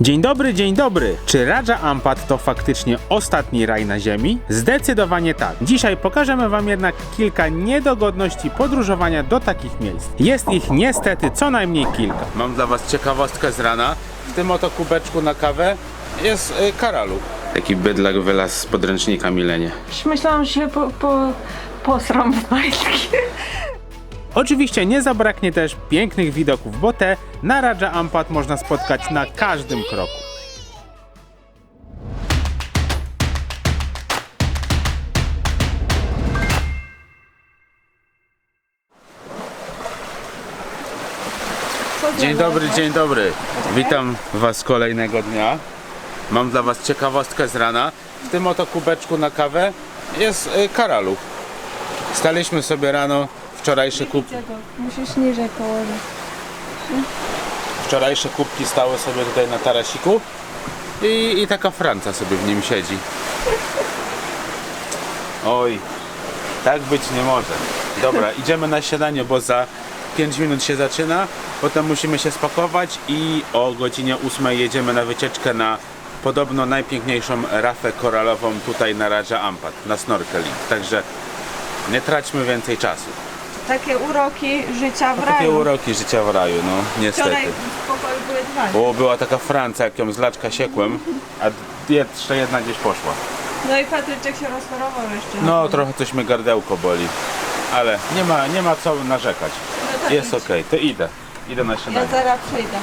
Dzień dobry, dzień dobry. Czy Raja Ampat to faktycznie ostatni raj na Ziemi? Zdecydowanie tak. Dzisiaj pokażemy Wam jednak kilka niedogodności podróżowania do takich miejsc. Jest ich niestety co najmniej kilka. Mam dla Was ciekawostkę z rana. W tym oto kubeczku na kawę jest y, karalu. Taki bydlak wylazł z podręcznika Milenie. Myślałam, że się po, po, posram w majtki. Oczywiście nie zabraknie też pięknych widoków, bo te na Raja Ampat można spotkać na każdym kroku. Dzień dobry, dzień dobry. Witam Was kolejnego dnia. Mam dla Was ciekawostkę z rana. W tym oto kubeczku na kawę jest y, karalu. Staliśmy sobie rano wczorajsze kubki. Musisz niżej położyć. Wczorajsze kubki stały sobie tutaj na tarasiku i, i taka Franca sobie w nim siedzi. Oj, tak być nie może. Dobra, idziemy na śniadanie, bo za 5 minut się zaczyna. Potem musimy się spakować i o godzinie 8 jedziemy na wycieczkę na podobno najpiękniejszą rafę koralową tutaj na Raja Ampat, na snorkeling. Także nie traćmy więcej czasu. Takie uroki życia w Takie raju. uroki życia w raju, no niestety. Wczoraj w pokoju były dwa. Bo była taka Francja, jak ją z laczka siekłem, a jeszcze jedna gdzieś poszła. No i Patryczek się rozchorował jeszcze. No trochę coś mnie gardełko boli, ale nie ma, nie ma co narzekać. No to Jest idź. okej, to idę. Idę na Ja śniadanie. zaraz przyjdę.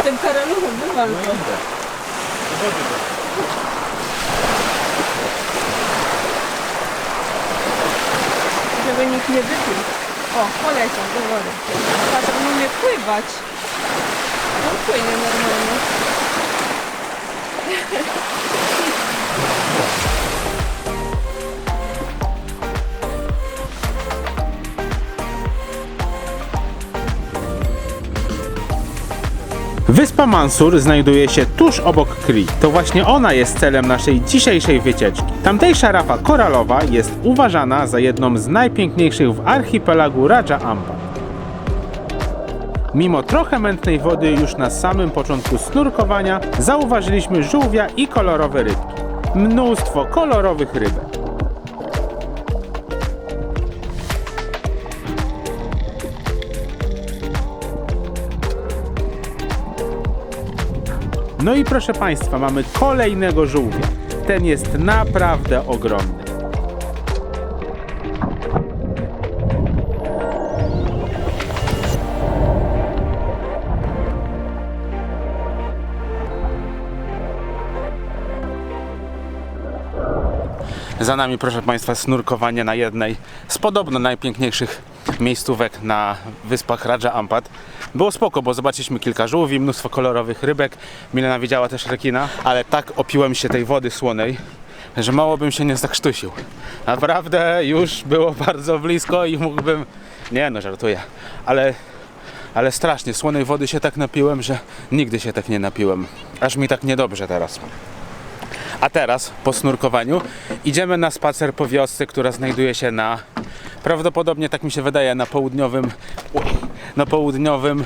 Z tym karaluchem wywal No to. idę. Żeby nikt nie wypił. O, poleciał do wody. Patrz, on umie pływać. On płynie normalnie. Wyspa Mansur znajduje się tuż obok Kri. To właśnie ona jest celem naszej dzisiejszej wycieczki. Tamtejsza rafa koralowa jest uważana za jedną z najpiękniejszych w archipelagu Raja Ampat. Mimo trochę mętnej wody już na samym początku snurkowania zauważyliśmy żółwia i kolorowe rybki. Mnóstwo kolorowych rybek. No i proszę Państwa, mamy kolejnego żółwia. Ten jest naprawdę ogromny. Za nami, proszę Państwa, snurkowanie na jednej z podobno najpiękniejszych miejscówek na wyspach Raja Ampat. Było spoko, bo zobaczyliśmy kilka żółwi, mnóstwo kolorowych rybek. Milena widziała też rekina, ale tak opiłem się tej wody słonej, że mało bym się nie zakrztusił. Naprawdę już było bardzo blisko i mógłbym... Nie no, żartuję. Ale, ale strasznie, słonej wody się tak napiłem, że nigdy się tak nie napiłem. Aż mi tak niedobrze teraz. A teraz, po snurkowaniu, idziemy na spacer po wiosce, która znajduje się na prawdopodobnie, tak mi się wydaje, na południowym na południowym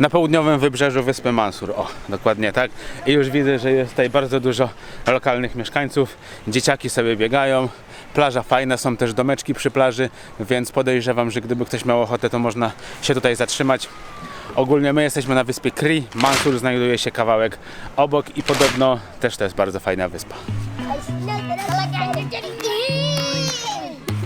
na południowym wybrzeżu wyspy Mansur. O, dokładnie tak. I już widzę, że jest tutaj bardzo dużo lokalnych mieszkańców. Dzieciaki sobie biegają. Plaża fajna, są też domeczki przy plaży, więc podejrzewam, że gdyby ktoś miał ochotę, to można się tutaj zatrzymać. Ogólnie my jesteśmy na wyspie Kri. Mansur znajduje się kawałek obok i podobno też to jest bardzo fajna wyspa.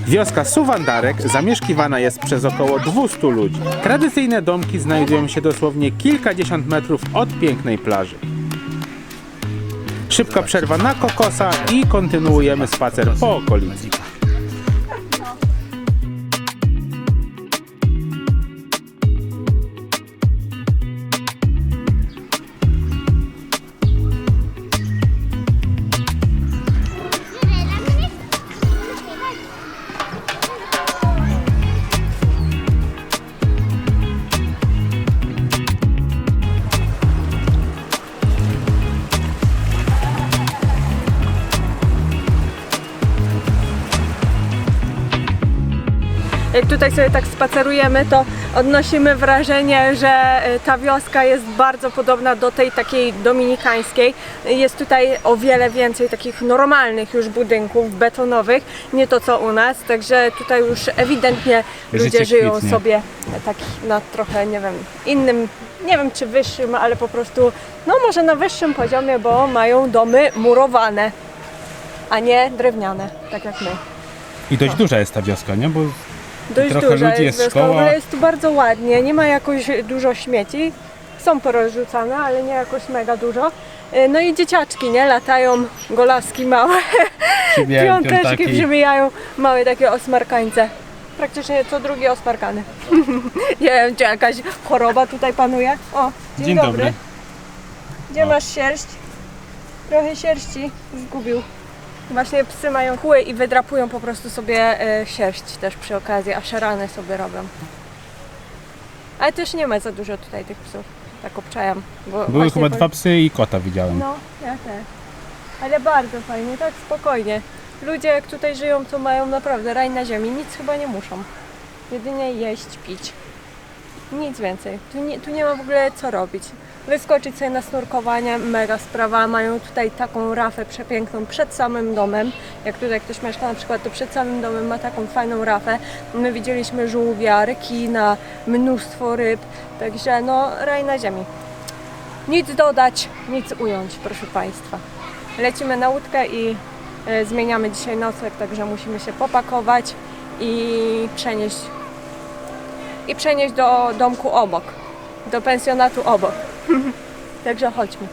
Wioska Suwandarek zamieszkiwana jest przez około 200 ludzi. Tradycyjne domki znajdują się dosłownie kilkadziesiąt metrów od pięknej plaży. Szybka przerwa na kokosa i kontynuujemy spacer po okolicy. Tutaj sobie tak spacerujemy, to odnosimy wrażenie, że e, ta wioska jest bardzo podobna do tej takiej dominikańskiej. Jest tutaj o wiele więcej takich normalnych już budynków betonowych, nie to co u nas, także tutaj już ewidentnie Życie ludzie żyją kwitnie. sobie tak na trochę, nie wiem, innym, nie wiem czy wyższym, ale po prostu, no może na wyższym poziomie, bo mają domy murowane, a nie drewniane, tak jak my. I dość duża jest ta wioska, nie? Bo Dość Trochę duża ludzi, jest wioska, szkoła. Ogóle jest tu bardzo ładnie, nie ma jakoś dużo śmieci. Są porozrzucane, ale nie jakoś mega dużo. E, No i dzieciaczki, nie? Latają golaski małe, przybijają piąteczki piątaki. przybijają, małe takie osmarkańce. Praktycznie co drugi osmarkany. nie wiem, czy jakaś choroba tutaj panuje. O, dzień, Dzień dobry. dobry. Gdzie masz sierść? Trochę sierści zgubił. Właśnie psy mają kły i wydrapują po prostu sobie e, sierść też przy okazji, a szarany sobie robią. Ale też nie ma za dużo tutaj tych psów. Tak obczajam. Bo Były właśnie chyba po- dwa psy i kota widziałem. No, ja też. Ale bardzo fajnie, tak spokojnie. Ludzie jak tutaj żyją, to mają naprawdę raj na ziemi. Nic chyba nie muszą. Jedynie jeść, pić. Nic więcej. Tu nie, tu nie ma w ogóle co robić. Wyskoczyć sobie na snurkowanie, mega sprawa. Mają tutaj taką rafę przepiękną przed samym domem. Jak tutaj ktoś mieszka na przykład, to przed samym domem ma taką fajną rafę. My widzieliśmy żółwia, rekina, mnóstwo ryb. Także no, raj na ziemi. Nic dodać, nic ująć, proszę Państwa. Lecimy na łódkę i e, zmieniamy dzisiaj nocleg, także musimy się popakować i przenieść i przenieść do domku obok, do pensjonatu obok. także chodźmy.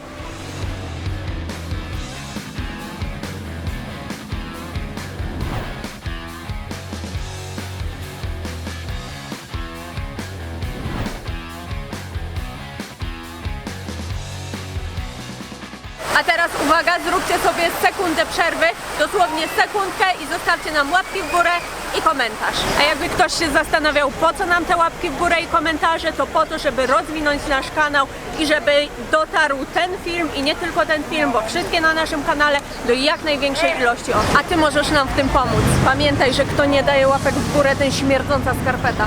A teraz uwaga, zróbcie sobie sekundę przerwy, dosłownie sekundkę i zostawcie nam łapki w górę i komentarz. A jakby ktoś się zastanawiał, po co nam te łapki w górę i komentarze, to po to, żeby rozwinąć nasz kanał i żeby dotarł ten film i nie tylko ten film, bo wszystkie na naszym kanale do jak największej ilości osób. A Ty możesz nam w tym pomóc. Pamiętaj, że kto nie daje łapek w górę, ten śmierdząca skarpeta.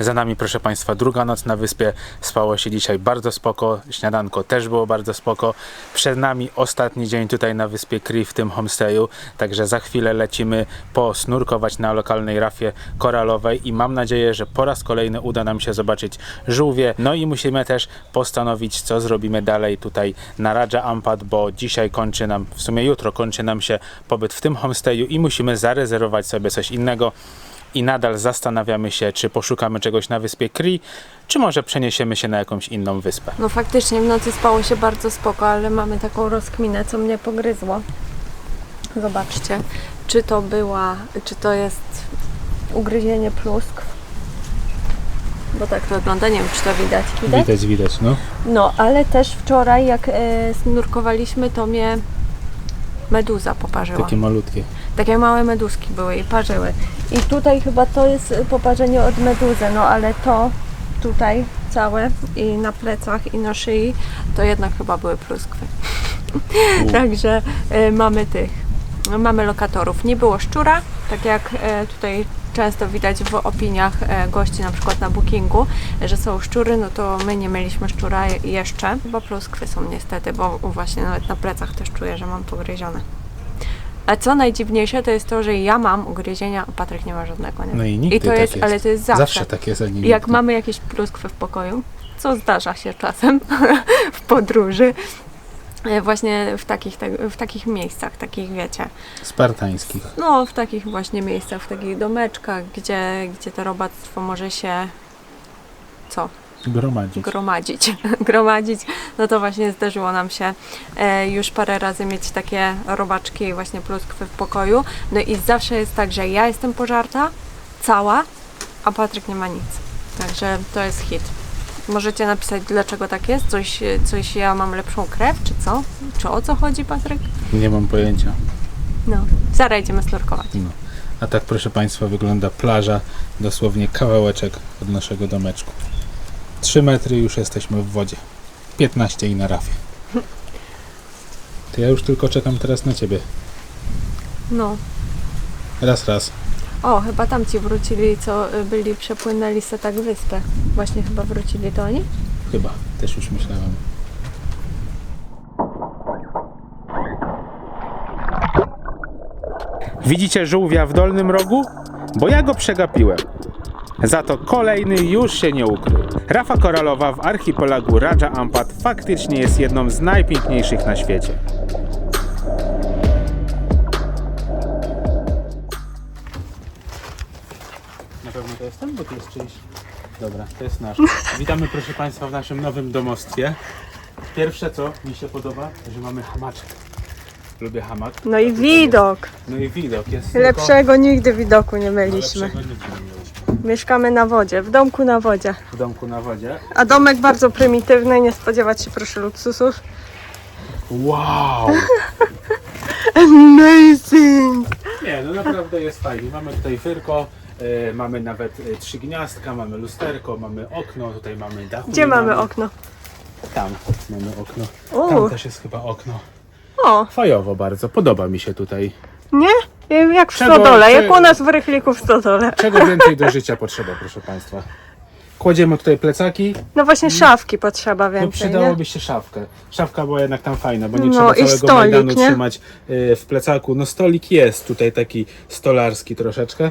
Za nami, proszę Państwa, druga noc na wyspie. Spało się dzisiaj bardzo spoko. Śniadanko też było bardzo spoko. Przed nami ostatni dzień tutaj na wyspie Kri w tym homestayu. Także za chwilę lecimy posnurkować na lokalnej rafie koralowej i mam nadzieję, że po raz kolejny uda nam się zobaczyć żółwie. No i musimy też postanowić, co zrobimy dalej tutaj na Raja Ampat, bo dzisiaj kończy nam, w sumie jutro kończy nam się pobyt w tym homestayu i musimy zarezerwować sobie coś innego i nadal zastanawiamy się, czy poszukamy czegoś na wyspie Kri, czy może przeniesiemy się na jakąś inną wyspę. No faktycznie w nocy spało się bardzo spoko, ale mamy taką rozkminę, co mnie pogryzło. Zobaczcie, czy to była, czy to jest ugryzienie pluskw. Bo tak to wygląda, nie wiem czy to widać. Widać, widać, no. No, ale też wczoraj jak e, snurkowaliśmy, to mnie meduza poparzyła. Takie malutkie. Takie małe meduski były i parzyły. I tutaj chyba to jest poparzenie od meduzy, no ale to tutaj całe i na plecach i na szyi to jednak chyba były pluskwy. Także e, mamy tych, mamy lokatorów. Nie było szczura, tak jak e, tutaj często widać w opiniach e, gości na przykład na bookingu, że są szczury, no to my nie mieliśmy szczura je- jeszcze, bo pluskwy są niestety, bo właśnie nawet na plecach też czuję, że mam pogryzione. A co najdziwniejsze to jest to, że ja mam ugryzienia, a Patryk nie ma żadnego. Nie? No i nigdy I to tak jest, jest. ale to jest zawsze. Zawsze tak jest, a nie Jak nigdy. mamy jakieś pluskwy w pokoju, co zdarza się czasem w podróży, e, właśnie w takich, tak- w takich miejscach, takich wiecie, Spartańskich. no w takich właśnie miejscach, w takich domeczkach, gdzie, gdzie to robactwo może się co? Gromadzić. gromadzić, gromadzić, no to właśnie zdarzyło nam się e, już parę razy mieć takie robaczki, właśnie pluskwy w pokoju. No i zawsze jest tak, że ja jestem pożarta, cała, a Patryk nie ma nic. Także to jest hit. Możecie napisać, dlaczego tak jest? Coś, coś ja mam lepszą krew, czy co? Czy o co chodzi, Patryk? Nie mam pojęcia. No, zaraz idziemy snurkować. No. A tak, proszę Państwa, wygląda plaża, dosłownie kawałeczek od naszego domeczku. 3 metry już jesteśmy w wodzie. 15 i na rafie. To ja już tylko czekam teraz na Ciebie. No, Raz, raz. O, chyba tam ci wrócili, co y, byli, przepłynęli se tak wyspę. Właśnie chyba wrócili to oni? Chyba, też już myślałem. Widzicie żółwia w dolnym rogu? Bo ja go przegapiłem. Za to kolejny już się nie ukrył. Rafa koralowa w archipelagu Raja Ampat faktycznie jest jedną z najpiękniejszych na świecie. Na pewno to jest ten, bo tu jest czyjś. Dobra, to jest nasz. Witamy proszę Państwa w naszym nowym domostwie. Pierwsze co mi się podoba, że mamy hamaczek. Lubię hamak. No i widok. No i widok jest Lepszego nigdy widoku nie tylko... mieliśmy. Lepszego nigdy nie mieliśmy. Mieszkamy na wodzie, w domku na wodzie. W domku na wodzie. A domek bardzo prymitywny, nie spodziewać się proszę luksusów. Wow! Amazing! Nie, no naprawdę jest fajnie. Mamy tutaj wyrko, e, mamy nawet e, trzy gniazdka, mamy lusterko, mamy okno, tutaj mamy dach. Gdzie mamy okno? Tam mamy okno. U. Tam też jest chyba okno. O, Fajowo bardzo, podoba mi się tutaj. nie? Jak w Czego- stodole, jak u nas w Rychliku w stodole. Czego więcej do życia potrzeba, proszę Państwa? Kładziemy tutaj plecaki, No właśnie szafki potrzeba no więcej, nie? przydałoby się szafkę. Szafka była jednak tam fajna, bo nie No trzeba i całego stolik, Majdanu nie? trzymać e, w plecaku. No stolik jest tutaj taki stolarski troszeczkę.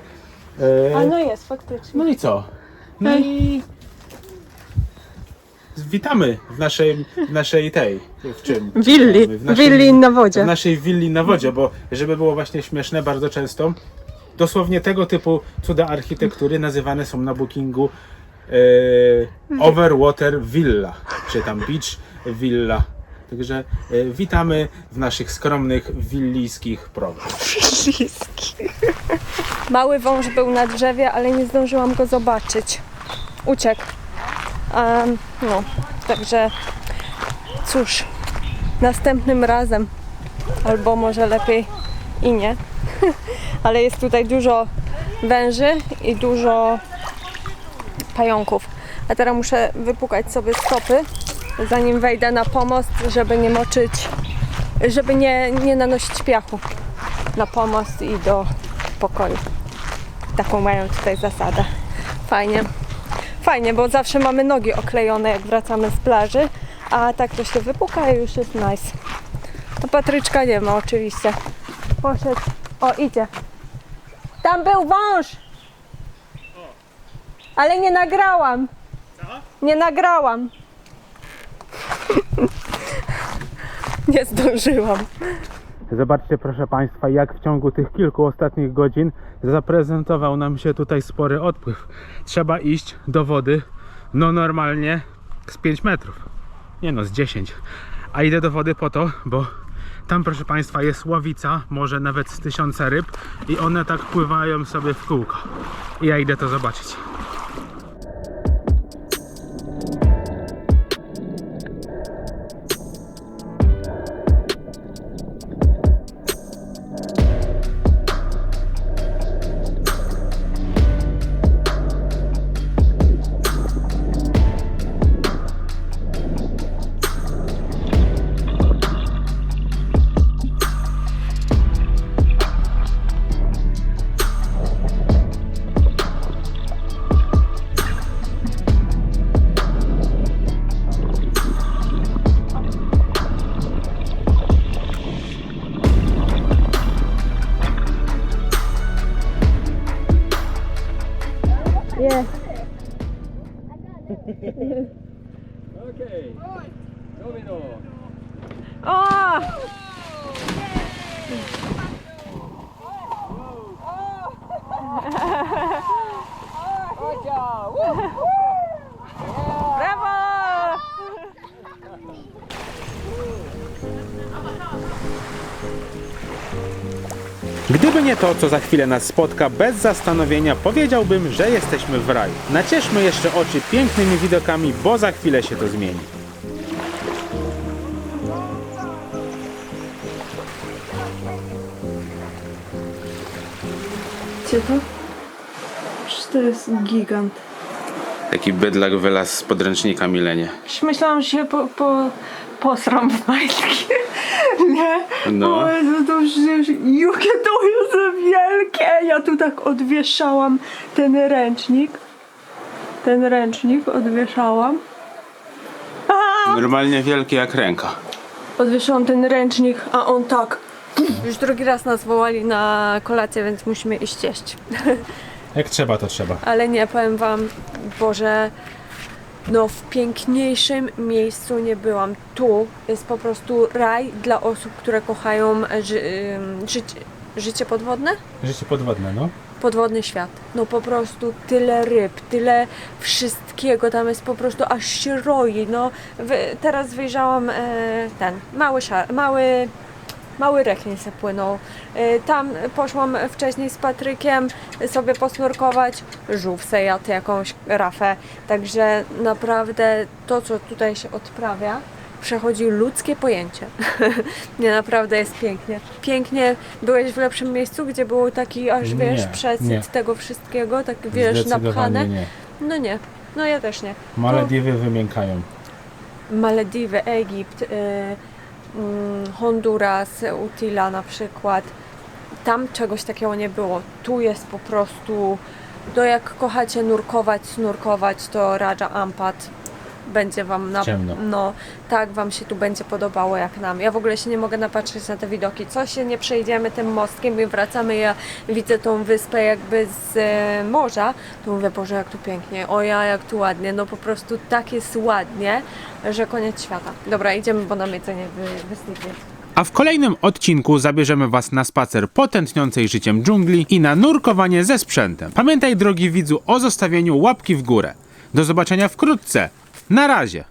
E, A no jest, faktycznie. No i co? No i witamy w naszej, w naszej tej, w czym? Willi, W naszej- willi na W wodzie. naszej willi na wodzie, bo żeby było właśnie śmieszne, bardzo często dosłownie tego typu cuda architektury nazywane są na bookingu e, Overwater Villa, czy tam Beach Villa. Także e, witamy w naszych skromnych willijskich progach. Mały wąż był na drzewie, ale nie zdążyłam go zobaczyć. Uciekł. Em, no, także cóż, następnym razem, albo może lepiej i nie, ale jest tutaj dużo węży i dużo pająków. A teraz muszę wypukać sobie stopy, zanim wejdę na pomost, żeby nie moczyć, żeby nie, nie nanosić piachu na pomost i do pokoju. Taką mają tutaj zasadę. Fajnie. Fajnie, bo zawsze mamy nogi oklejone, jak wracamy z plaży, a tak to się wypuka i już jest nice. No Patryczka nie ma oczywiście. Poszedł. O, idzie. Tam był wąż! Ale nie nagrałam. Nie nagrałam. nie zdążyłam. Zobaczcie proszę Państwa, jak w ciągu tych kilku ostatnich godzin zaprezentował nam się tutaj spory odpływ. Trzeba iść do wody, no normalnie z 5 metrów. Nie no, z 10. A idę do wody po to, bo tam proszę Państwa jest ławica, może nawet z tysiąca ryb i one tak pływają sobie w kółko. I ja idę to zobaczyć. Brawo! Gdyby nie to, co za chwilę nas spotka, bez zastanowienia powiedziałbym, że jesteśmy w raju. Nacieszmy jeszcze oczy pięknymi widokami, bo za chwilę się to zmieni. To? Przecież to jest gigant. Taki bydlak wylazł z podręcznika Milenie. Już myślałam, że się po, po, posram w majtki. Nie? No. O Jezu, to przecież, jakie to jest wielkie! Ja tu tak odwieszałam ten ręcznik. Ten ręcznik odwieszałam. Normalnie wielki jak ręka. Odwieszałam ten ręcznik, a on tak. Już drugi raz nas wołali na kolację, więc musimy iść jeść. Jak trzeba, to trzeba. Ale nie, powiem wam, Boże, no w piękniejszym miejscu nie byłam. Tu jest po prostu raj dla osób, które kochają ży, życie, życie podwodne? Życie podwodne, no. Podwodny świat. No po prostu tyle ryb, tyle wszystkiego, tam jest po prostu aż się roi. No wy, teraz wyjrzałam e, ten mały, szar, mały Mały rekin se płynął. E, Tam poszłam wcześniej z Patrykiem sobie posnurkować. Żółw se jadł jakąś rafę. Także naprawdę to, co tutaj się odprawia, przechodzi ludzkie pojęcie. nie, naprawdę jest pięknie. Pięknie. Byłeś w lepszym miejscu, gdzie był taki aż, Nie, wiesz, przesyt nie. tego wszystkiego, tak wiesz, napchane. nie. No nie. No ja też nie. Malediwy wymiękają. Malediwy, Egipt, y, Honduras, Utila na przykład. Tam czegoś takiego nie było. Tu jest po prostu, to jak kochacie nurkować, snurkować, to Raja Ampat będzie Wam na Ciemno. No, tak Wam się tu będzie podobało jak nam. Ja w ogóle się nie mogę napatrzeć na te widoki. Co się nie przejdziemy tym mostkiem i wracamy, ja widzę tą wyspę jakby z e, morza, to mówię, Boże, jak tu pięknie, o ja, jak tu ładnie. No po prostu tak jest ładnie, że koniec świata. Dobra, idziemy, bo nam jedzenie wy. A w kolejnym odcinku zabierzemy Was na spacer po tętniącej życiem dżungli i na nurkowanie ze sprzętem. Pamiętaj, drogi widzu, o zostawieniu łapki w górę. Do zobaczenia wkrótce. Na razie.